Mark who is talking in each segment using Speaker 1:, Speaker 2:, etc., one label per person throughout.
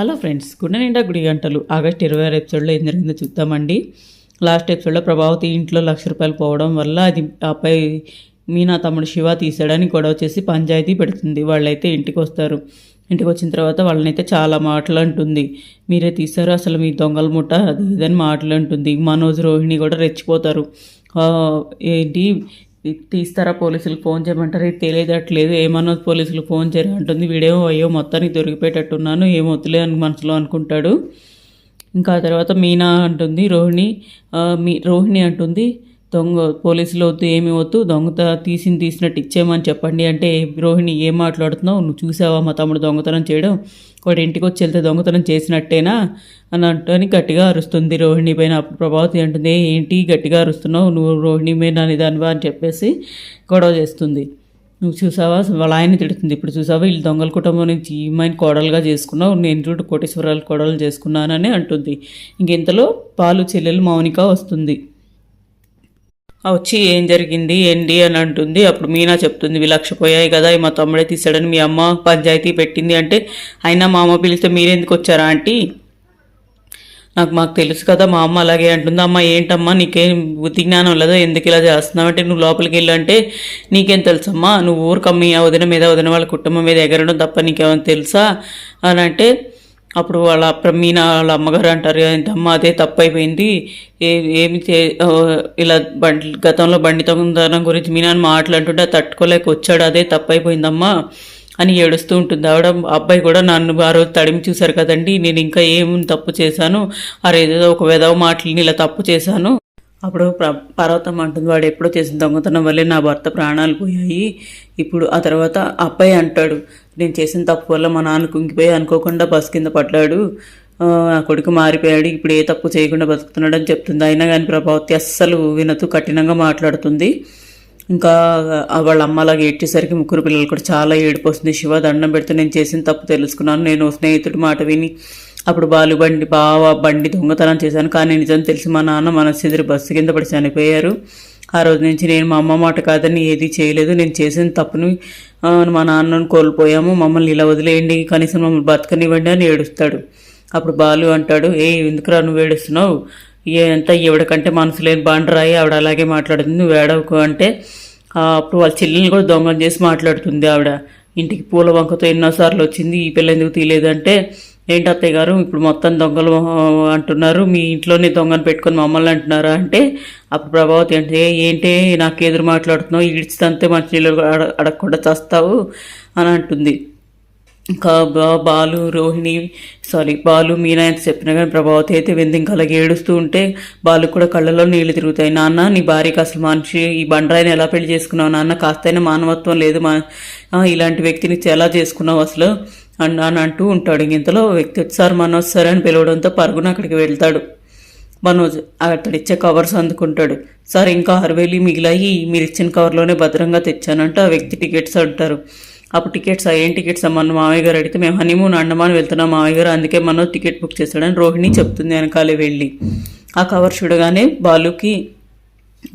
Speaker 1: Hello friends గుండె నిండా గుడి గంటలు. ఆగస్ట్ ఇరవై ఆరు ఎపిసోడ్లో ఏం జరిగిందో చూద్దామండి. లాస్ట్ ఎపిసోడ్లో ప్రభావతి ఇంట్లో లక్ష రూపాయలు పోవడం వల్ల అది ఆపై మీనా తమ్ముడు శివ తీసాడని గొడవ చేసి పంచాయతీ పెడుతుంది. వాళ్ళైతే ఇంటికి వస్తారు ఇంటికి వచ్చిన తర్వాత వాళ్ళనైతే చాలా మాటలు అంటుంది. మీరే తీశారు అసలు మీ దొంగల ముఠ? అది ఇదని మాటలు అంటుంది. మనోజ్ రోహిణి కూడా రెచ్చిపోతారు. ఏంటి? తీస్తారా పోలీసులకు ఫోన్ చేయమంటారు? ఇది తెలియదట్లేదు ఏమన్నా పోలీసులకు ఫోన్ చేయరా అంటుంది. వీడేమో అయ్యో మొత్తానికి దొరికిపోయేటట్టున్నాను. ఏమొద్దులే అని మనసులో అనుకుంటాడు. ఇంకా ఆ తర్వాత మీనా అంటుంది రోహిణి మీ రోహిణి అంటుంది. దొంగ పోలీసులు వద్దు ఏమి వద్దు దొంగత తీసింది తీసినట్టు ఇచ్చేయమని చెప్పండి అంటే రోహిణి ఏం మాట్లాడుతున్నావు? నువ్వు చూసావా మా తమ్ముడు దొంగతనం చేయడం? వాడు ఇంటికి వచ్చి వెళ్తే దొంగతనం చేసినట్టేనా? అని అంటని గట్టిగా అరుస్తుంది రోహిణి పైన. అప్పుడు ప్రభావతి అంటుంది ఏంటి గట్టిగా అరుస్తున్నావు? నువ్వు రోహిణి మీద నిదానివా అని చెప్పేసి గొడవ చేస్తుంది. నువ్వు చూసావా? వాళ్ళ ఆయన తిడుతుంది. ఇప్పుడు చూసావా? వీళ్ళు దొంగల కుటుంబం నుంచి ఈ కోడలుగా చేసుకున్నావు. నేను చూడు కోటేశ్వరాలు కోడలు చేసుకున్నానని అంటుంది. ఇంకెంతలో పాలు చెల్లెలు మౌనిక వస్తుంది. వచ్చి ఏం జరిగింది? ఏంటి అని అంటుంది. అప్పుడు మీనా చెప్తుంది "ఇవి లక్ష పోయాయి కదా మా తమ్ముడే తీసాడని మీ అమ్మ పంచాయతీ పెట్టింది. అంటే అయినా మా అమ్మ పిలిస్తే మీరెందుకు వచ్చారా ఆంటీ? నాకు మాకు తెలుసు కదా మా అమ్మ అలాగే అంటుంది. అమ్మ ఏంటమ్మా నీకేం బుద్ధి జ్ఞానం లేదా? ఎందుకు ఇలా చేస్తున్నావు? అంటే నువ్వు లోపలికి వెళ్ళంటే నీకేం తెలుసమ్మా? నువ్వు ఊరికమ్మి వదిన మీద వదిన వాళ్ళ కుటుంబం మీద ఎగరడం తప్ప నీకేమైనా తెలుసా? అని అంటే అప్పుడు వాళ్ళ మీనా వాళ్ళ అమ్మగారు అంటారు అమ్మ అదే తప్పు అయిపోయింది ఏ ఏమి చే ఇలా బండి గతంలో బండి దొంగతనం గురించి మీనాన్ని మాట్లాడుతుంటే తట్టుకోలేక వచ్చాడు అదే తప్పు అయిపోయిందమ్మా అని ఏడుస్తూ ఉంటుంది. ఆవిడ అబ్బాయి కూడా నన్ను ఆ రోజు తడిమి చూశారు కదండి నేను ఇంకా ఏమి తప్పు చేశాను? ఆ ఏదో ఒక విధవ మాటలని ఇలా తప్పు చేశాను. అప్పుడు పర్వతం అంటుంది వాడు ఎప్పుడో చేసిన దొంగతనం వల్లే నా భర్త ప్రాణాలు పోయాయి. ఇప్పుడు ఆ తర్వాత అబ్బాయి అంటాడు నేను చేసిన తప్పు వల్ల మా నాన్న కుంగిపోయి అనుకోకుండా బస్ కింద పడ్డాడు. ఆ, కొడుకు మారిపోయాడు. ఇప్పుడు ఏ తప్పు చేయకుండా బతుకుతున్నాడని చెప్తుంది. అయినా కానీ ప్రభావతి అస్సలు వినతూ కఠినంగా మాట్లాడుతుంది. ఇంకా వాళ్ళ అమ్మ అలాగే ఏడ్చేసరికి ముగ్గురు పిల్లలు కూడా చాలా ఏడుపు వస్తుంది. శివ దండం పెడితే నేను చేసిన తప్పు తెలుసుకున్నాను. నేను స్నేహితుడి మాట విని అప్పుడు బాలు బండి బావ బండి దొంగతనం చేశాను. కానీ నిజం తెలిసి మా నాన్న మనసిదిరి బస్సు కింద పడి చనిపోయారు. ఆ రోజు నుంచి నేను మా అమ్మ మాట కాదని ఏది చేయలేదు. నేను చేసిన తప్పుని మా నాన్నను కోల్పోయాము. మమ్మల్ని ఇలా వదిలేయండి. కనీసం మమ్మల్ని బతకనివ్వండి అని ఏడుస్తాడు. అప్పుడు బాలు అంటాడు ఏ ఎందుకురా నువ్వు ఏడుస్తున్నావు? ఏ ఎంత ఎవడికంటే మనసు లేని బాండరాయి. ఆవిడ అలాగే మాట్లాడుతుంది. నువ్వు ఏడవకు అంటే అప్పుడు వాళ్ళ చెల్లెల్ని కూడా దొంగం చేసి మాట్లాడుతుంది ఆవిడ. ఇంటికి పూల వంకతో ఎన్నోసార్లు వచ్చింది. ఈ పిల్ల ఎందుకు తీయలేదంటే ఏంటి అత్తయ్య గారు? ఇప్పుడు మొత్తం దొంగలు అంటున్నారు. మీ ఇంట్లోనే దొంగను పెట్టుకొని మమ్మల్ని అంటున్నారా? అంటే అప్పుడు ప్రభావతి అంటే ఏంటి నాకు ఎదురు మాట్లాడుతున్నావు? ఈడ్చితంతే మంచినీళ్ళు అడ అడగకుండా చస్తావు? అని అంటుంది. ఇంకా బాలు రోహిణి సారీ బాలు మీనా ఎంత చెప్పినా కానీ ప్రభావతి అయితే వెంది. ఇంకా అలాగే ఏడుస్తూ ఉంటే బాలు కూడా కళ్ళలో నీళ్ళు తిరుగుతాయి. నాన్న నీ భార్యకి అసలు మనిషి ఈ బండరాయిని ఎలా పెళ్ళి చేసుకున్నావు? నాన్న కాస్తైనా మానవత్వం లేదు. మా ఇలాంటి వ్యక్తిని ఎలా చేసుకున్నావు అసలు? అని అని అంటూ ఉంటాడు. ఇంతలో వ్యక్తి సార్ మనోజ్ సార్ అని పిలవడంతో పరుగున అక్కడికి వెళ్తాడు. మనోజ్ అతడిచ్చే ఇచ్చే కవర్స్ అందుకుంటాడు. సార్ ఇంకా ఆరువేలు మిగిలాయి మీరు ఇచ్చిన కవర్లోనే భద్రంగా తెచ్చానంటే ఆ వ్యక్తి టికెట్స్ అంటారు అప్పుడు టికెట్స్ ఏం టికెట్స్ మన మామయ్య గారు అడిగితే మేము హనీమూన్ అండమాన్ వెళ్తున్నాం మామయ్య గారు అందుకే మనోజ్ టికెట్ బుక్ చేస్తాడని రోహిణి చెప్తుంది వెనకాలే వెళ్ళి. ఆ కవర్ చూడగానే బాలుకి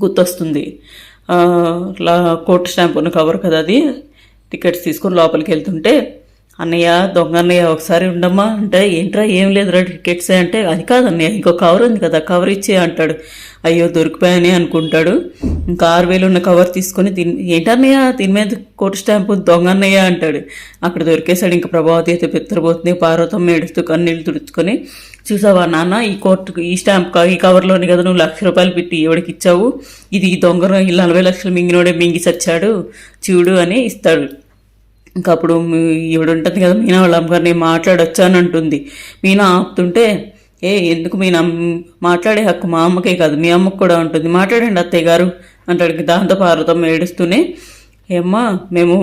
Speaker 1: గుర్తొస్తుంది. కోర్టు కోట్ స్టాంప్ ఉన్న కవర్ కదా అది టికెట్స్ తీసుకొని లోపలికి వెళ్తుంటే అన్నయ్య దొంగ అన్నయ్య ఒకసారి ఉండమ్మా అంటే ఏంట్రా ఏం లేదురా టికెట్స్ అంటే అది కాదు అన్నయ్య ఇంకో కవర్ ఉంది కదా కవర్ ఇచ్చే అంటాడు. అయ్యో దొరికిపోయాని అనుకుంటాడు. ఇంకా ఆరు వేలు ఉన్న కవర్ తీసుకొని దీని ఏంటన్నయ్య దీని మీద కోట్ స్టాంపు దొంగ అన్నయ్య అంటాడు. అక్కడ దొరికేసాడు ఇంకా ప్రభావతి అయితే పిత్తరబోతుంది పార్వతం ఏడుస్తూ కన్నీళ్ళు తుడుచుకొని చూసావా నాన్న ఈ కోర్టు ఈ స్టాంప్ ఈ కవర్లోని కదా నువ్వు లక్ష రూపాయలు పెట్టి ఎవడికి ఇచ్చావు. ఇది ఈ దొంగ నలభై లక్షలు మింగినోడే మింగి చచ్చాడు. చూడు అని ఇస్తాడు. ఇంకా అప్పుడు మీ- ఈవిడ ఉంటుంది కదా మీనా వాళ్ళ అమ్మగారు నేను మాట్లాడొచ్చా అని అంటుంది. మీనా ఆపుతుంటే ఏ ఎందుకు మీ మాట్లాడే హక్కు మా అమ్మకే కాదు మీ అమ్మకు కూడా ఉంటుంది. మాట్లాడండి అత్తయ్య గారు అంటాడు. దాంతో పార్వతమ్మ ఏడుస్తూనే ఏమ్మా మేము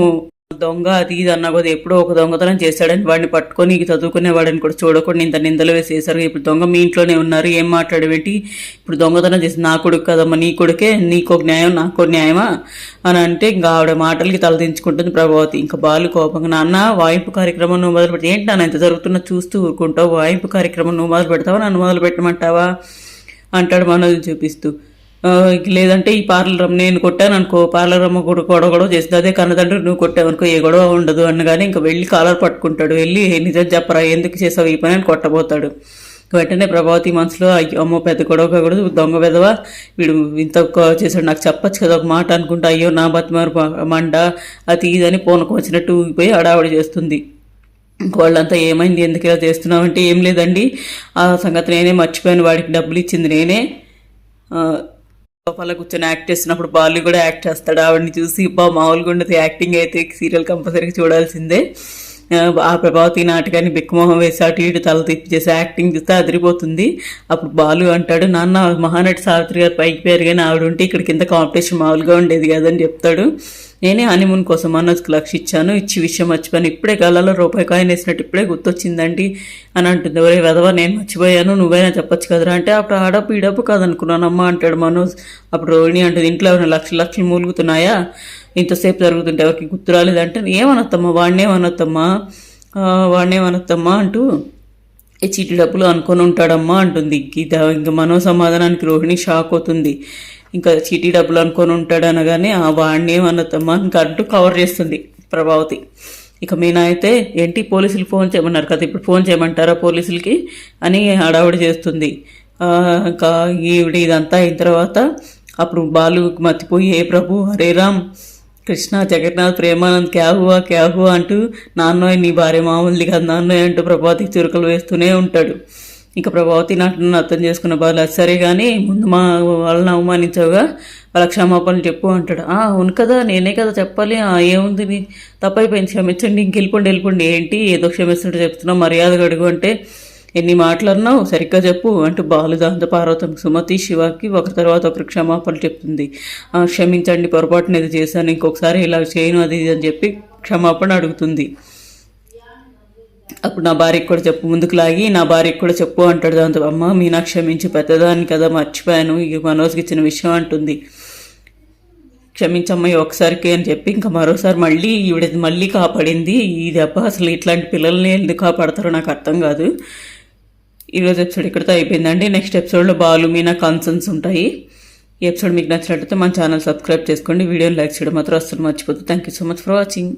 Speaker 1: దొంగ అది ఇది అన్నా కూడా ఎప్పుడో ఒక దొంగతనం చేశాడని వాడిని పట్టుకొని చదువుకునే వాడిని కూడా చూడకుండా ఇంత నిందలు వేసేసారు ఇప్పుడు దొంగ మీ ఇంట్లోనే ఉన్నారు ఏం మాట్లాడబెట్టి ఇప్పుడు దొంగతనం చేసి నా కొడుకు కదమ్మా నీ కొడుకే నీకో న్యాయం నాకు న్యాయమా? అని అంటే ఇంకా ఆవిడ మాటలకి తలదించుకుంటుంది ప్రభావతి. ఇంకా బాలు కోపంగా నాన్న వాయింపు కార్యక్రమం నువ్వు మొదలు పెడితే ఏంటి నాన్న ఇంత జరుగుతున్నా చూస్తూ ఊరుకుంటావు? వాయింపు కార్యక్రమం నువ్వు మొదలు పెడతావా? నన్ను మొదలు పెట్టమంటావా? అంటాడు మనోజ్ చూపిస్తూ. లేదంటే ఈ పార్లర్ నేను కొట్టాను అనుకో పార్లర్ అమ్మ కూడా గొడవ గొడవ చేస్తుంది. అదే కన్నదండ్రి నువ్వు కొట్టావనుకో ఏ గొడవ ఉండదు అనగానే ఇంకా వెళ్ళి కాలర్ పట్టుకుంటాడు. వెళ్ళి నిజం చెప్పరా ఎందుకు చేసావు ఈ పని? అని కొట్టబోతాడు. వెంటనే ప్రభావతి మనసులో అమ్మో పెద్ద గొడవ కూడా దొంగ పెదవ వీడు ఇంత చేశాడు నాకు చెప్పచ్చు కదా ఒక మాట అనుకుంటా అయ్యో నా బతిమారు మండ అది ఇదని పూనకం వచ్చినట్టు ఊగిపోయి హడావిడి చేస్తుంది. వాళ్ళంతా ఏమైంది ఎందుకు ఇలా చేస్తున్నావు? అంటే ఏం లేదండి ఆ సంగతి నేనే మర్చిపోయాను వాడికి డబ్బులు ఇచ్చింది నేనే. లోపల కూర్చొని యాక్ట్ చేస్తున్నప్పుడు బాలు కూడా యాక్ట్ చేస్తాడు. ఆవిడని చూసి బా మామూలుగా ఉండదు. యాక్టింగ్ అయితే సీరియల్ కంపల్సరీగా చూడాల్సిందే. ఆ, ప్రభావతి నాటకాన్ని బిక్కుమొహం వేసి అటు ఇటు తల తిప్పి చేసి యాక్టింగ్ చూస్తే అదిరిపోతుంది. అప్పుడు బాలు అంటాడు నాన్న మహానటి సావిత్రి గారు పైకి పేరు కానీ ఆవిడ ఉంటే ఇక్కడ కింద కాంపిటీషన్ మామూలుగా ఉండేది కదని చెప్తాడు. నేనే హనీమూన్ కోసం మనోజ్కి లక్ష ఇచ్చాను. ఇచ్చి విషయం మర్చిపోయాను. ఇప్పుడే కళ్ళలో రూపాయి కాయిన్ వేసినట్టు ఇప్పుడే గుర్తొచ్చిందండి అని అంటుంది. ఎవరే వెదవ నేను మర్చిపోయాను. నువ్వైనా చెప్పొచ్చు కదరా అంటే అప్పుడు ఆడపు ఈడపు ఈ డబ్బు కాదనుకున్నానమ్మా అంటాడు మనోజ్. అప్పుడు రోహిణి అంటుంది ఇంట్లో ఏమైనా లక్షలు లక్షలు మూలుగుతున్నాయా? ఇంతసేపు జరుగుతుంటే ఎవరికి గుర్తు రాలేదంటే ఏమనొద్దమ్మా వాడినేమనొద్దమ్మా వాడినేమనొద్దమ్మా అంటూ ఈ చీటి డబ్బులు అనుకొని ఉంటాడమ్మా అంటుంది. గీత ఇంకా మనో సమాధానానికి రోహిణి షాక్ అవుతుంది. ఇంకా చీటీ డబ్బులు అనుకొని ఉంటాడు అనగానే ఆ వాడిని ఏమన్నదమ్మా? ఇంకా అంటూ కవర్ చేస్తుంది ప్రభావతి. ఇక మీనా అయితే ఏంటి పోలీసులు ఫోన్ చేయమన్నారు కదా? ఇప్పుడు ఫోన్ చేయమంటారా పోలీసులకి? అని హడావుడి చేస్తుంది. ఇంకా ఈవిడ ఇదంతా అయిన తర్వాత అప్పుడు బాలు మతిపోయి ఏ ప్రభు హరే రామ్ కృష్ణ జగన్నాథ్ ప్రేమానంద్ క్యాహువా క్యాహువా అంటూ నాన్నోయ్ నీ భార్య మామూలుది కదా నాన్నోయ్ అంటూ ప్రభాతికి చురుకలు వేస్తూనే ఉంటాడు. ఇంకా ప్రభావతి నాటను అర్థం చేసుకున్న బాలు సరే కానీ ముందు మా వాళ్ళని అవమానించావుగా వాళ్ళ క్షమాపణలు చెప్పు అంటాడు. "ఆ, అవును కదా నేనే కదా చెప్పాలి. ఏముంది నీ తప్పైపోయింది క్షమించండి ఇంకెళ్ళిపోండి వెళ్ళిపోండి ఏంటి ఏదో క్షమిస్తుంటే చెప్తున్నావు మర్యాదగా అడుగు అంటే ఎన్ని మాట్లాడినావు? సరిగ్గా చెప్పు అంటూ బాలు దాంతో పార్వతం సుమతి శివకి ఒకరి తర్వాత ఒకరు క్షమాపణలు చెప్తుంది. క్షమించండి పొరపాటున ఇది చేశాను ఇంకొకసారి ఇలా చేయను అది ఇది అని చెప్పి క్షమాపణ అడుగుతుంది. అప్పుడు నా భార్యకు కూడా చెప్పు ముందుకు లాగి నా భార్యకు కూడా చెప్పు అంటాడు దాంతో అమ్మ మీనా క్షమించి పెద్దదాన్ని కదా మర్చిపోయాను ఇక మనోజ్కి ఇచ్చిన విషయం అంటుంది. క్షమించమ్మ ఒకసారికి అని చెప్పి ఇంకా మరోసారి మళ్ళీ ఈవిడ మళ్ళీ కాపాడింది ఈ దెబ్బ అసలు ఇట్లాంటి పిల్లల్ని ఎందుకు కాపాడతారో నాకు అర్థం కాదు. ఈరోజు ఎపిసోడ్ ఇక్కడితో అయిపోయిందండి. నెక్స్ట్ ఎపిసోడ్లో బాలు మీనా కన్సర్న్స్ ఉంటాయి. ఈ ఎపిసోడ్ మీకు నచ్చినట్లయితే మన ఛానల్ సబ్స్క్రైబ్ చేసుకోండి. వీడియోని లైక్ చేయడం మాత్రం అస్సలు మర్చిపోతుంది thank you so much for watching